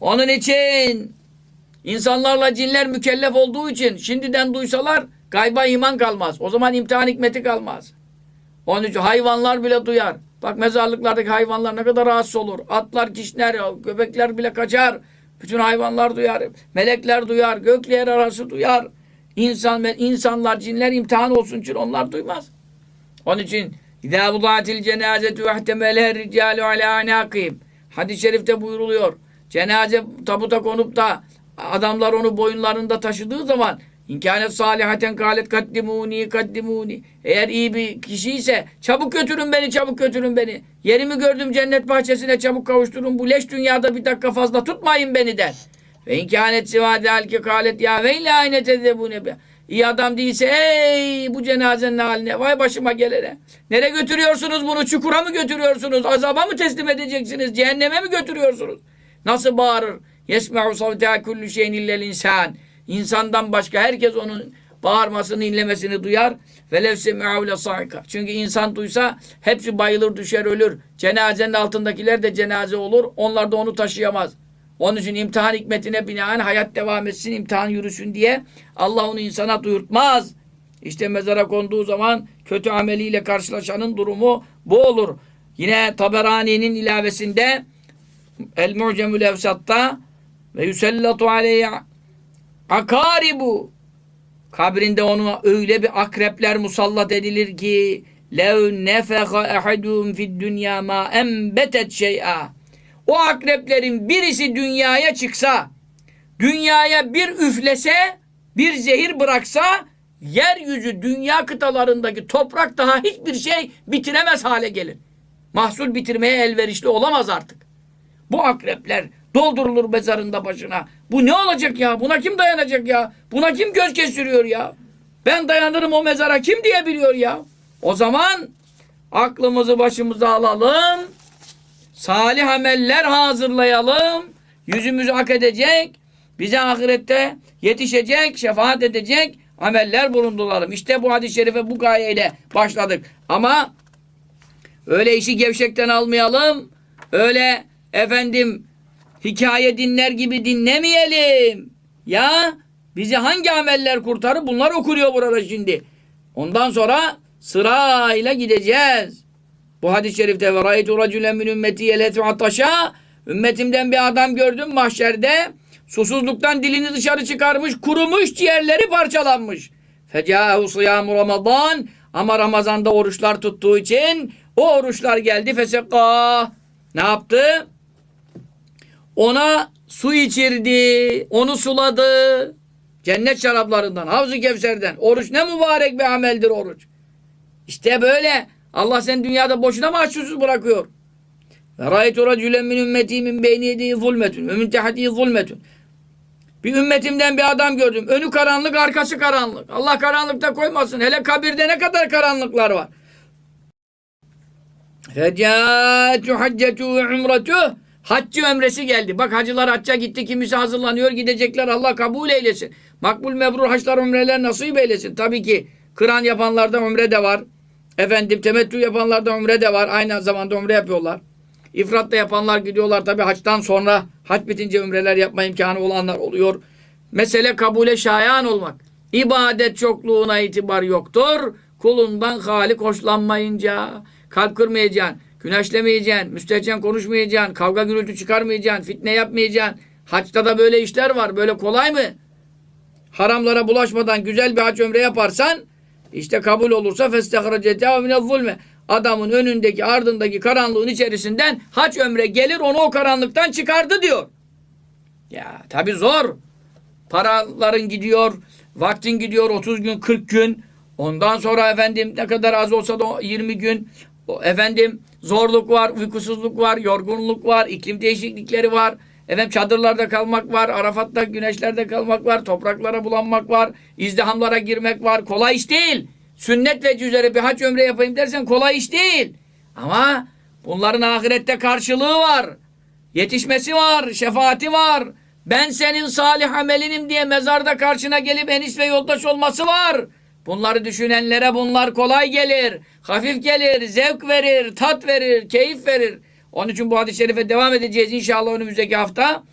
Onun için insanlarla cinler mükellef olduğu için şimdiden duysalar gayba iman kalmaz. O zaman imtihan hikmeti kalmaz. Onun için hayvanlar bile duyar. Bak mezarlıklardaki hayvanlar ne kadar rahatsız olur. Atlar, kişner, köpekler bile kaçar. Bütün hayvanlar duyar. Melekler duyar. Gökle arası duyar. İnsan, insanlar, cinler imtihan olsun için onlar duymaz. Onun için İzâ budâtil cenâzetu vehtemeleher ricâlu alâ anâkîm. Hadis-i şerifte buyruluyor. Cenaze tabuta konup da adamlar onu boyunlarında taşıdığı zaman İnkânet salihaten kâlet kaddimûni kaddimûni. Eğer iyi bir kişi ise çabuk götürün beni çabuk götürün beni. Yerimi gördüm cennet bahçesine çabuk kavuşturun. Bu leş dünyada bir dakika fazla tutmayın beni der. Ve inkânet sivâde halki kâlet ya ve illâ ayne tezzebûne be. İyi adam değilse ey bu cenazenin haline vay başıma gelene. Nereye götürüyorsunuz bunu? Çukura mı götürüyorsunuz? Azaba mı teslim edeceksiniz? Cehenneme mi götürüyorsunuz? Nasıl bağırır? Yesme'u savteha kullu şeyin illel insan. İnsandan başka herkes onun bağırmasını, inlemesini duyar. Velev semi'u sa'ika. Çünkü insan duysa hepsi bayılır, düşer, ölür. Cenazenin altındakiler de cenaze olur. Onlar da onu taşıyamaz. Onun için imtihan hikmetine binaen hayat devam etsin, imtihan yürüsün diye Allah onu insana duyurtmaz. İşte mezara konduğu zaman kötü ameliyle karşılaşanın durumu bu olur. Yine Taberani'nin ilavesinde El-Mu'cemül Evsat'ta ve yusellatu aleyhi akaribu kabrinde onu öyle bir akrepler musallat edilir ki lev nefeha ehadum fid dünya ma embetet şey'a o akreplerin birisi dünyaya çıksa dünyaya bir üflese bir zehir bıraksa yeryüzü dünya kıtalarındaki toprak daha hiçbir şey bitiremez hale gelir. Mahsul bitirmeye elverişli olamaz artık. Bu akrepler doldurulur mezarında başına. Bu ne olacak ya? Buna kim dayanacak ya? Buna kim göz kestiriyor ya? Ben dayanırım o mezara kim diyebiliyor ya? O zaman aklımızı başımıza alalım. Salih ameller hazırlayalım. Yüzümüzü hak edecek. Bize ahirette yetişecek, şefaat edecek ameller bulundulalım. İşte bu hadis-i şerife bu gayeyle başladık. Ama öyle işi gevşekten almayalım. Öyle efendim hikaye dinler gibi dinlemeyelim. Ya bizi hangi ameller kurtarır? Bunlar okunuyor burada şimdi. Ondan sonra sırayla gideceğiz. Bu hadis-i şerifte ve raytu raculen min ümmeti yeletu ataşa ümmetimden bir adam gördüm mahşerde susuzluktan dilini dışarı çıkarmış kurumuş ciğerleri parçalanmış. Fecahu sıyamu ramazan ama Ramazan'da oruçlar tuttuğu için o oruçlar geldi fesekka ne yaptı? Ona su içirdi, onu suladı. Cennet şaraplarından, Havz-ı Kevser'den. Oruç ne mübarek bir ameldir oruç. İşte böyle. Allah seni dünyada boşuna mı açsızsız bırakıyor? Ve râitu racülen min ümmeti min beyni yediği zulmetün ve min tehdiği zulmetün. Bir ümmetimden bir adam gördüm. Önü karanlık, arkası karanlık. Allah karanlıkta koymasın. Hele kabirde ne kadar karanlıklar var. Fecâtu haccetu ve. Haccı ömresi geldi. Bak hacılar hacca gitti. Kimisi hazırlanıyor. Gidecekler. Allah kabul eylesin. Makbul mebrur haçlar umreler nasip eylesin. Tabii ki kıran yapanlarda umre de var. Efendim temettü yapanlarda umre de var. Aynı zamanda umre yapıyorlar. İfratla yapanlar gidiyorlar. Tabii haçtan sonra haç bitince umreler yapma imkanı olanlar oluyor. Mesele kabule şayan olmak. İbadet çokluğuna itibar yoktur. Kulundan halik hoşlanmayınca kalp kırmayacaksın. Güneşlemeyeceksin, müstehcen konuşmayacaksın, kavga gürültü çıkarmayacaksın, fitne yapmayacaksın. Haçta da böyle işler var. Böyle kolay mı? Haramlara bulaşmadan güzel bir haç ömre yaparsan işte kabul olursa festehrecete mine zulme. Adamın önündeki ardındaki karanlığın içerisinden haç ömre gelir onu o karanlıktan çıkardı diyor. Ya tabi zor. Paraların gidiyor, vaktin gidiyor 30 gün 40 gün. Ondan sonra efendim ne kadar az olsa da 20 gün. Efendim zorluk var, uykusuzluk var, yorgunluk var, iklim değişiklikleri var. Efendim çadırlarda kalmak var, Arafat'ta güneşlerde kalmak var, topraklara bulanmak var, izdihamlara girmek var. Kolay iş değil. Sünnet ve üzere bir hac ömre yapayım dersen kolay iş değil. Ama bunların ahirette karşılığı var. Yetişmesi var, şefaati var. Ben senin salih amelinim diye mezarda karşına gelip enis ve yoldaş olması var. Bunları düşünenlere bunlar kolay gelir. Hafif gelir, zevk verir, tat verir, keyif verir. Onun için bu hadis-i şerife devam edeceğiz inşallah önümüzdeki hafta.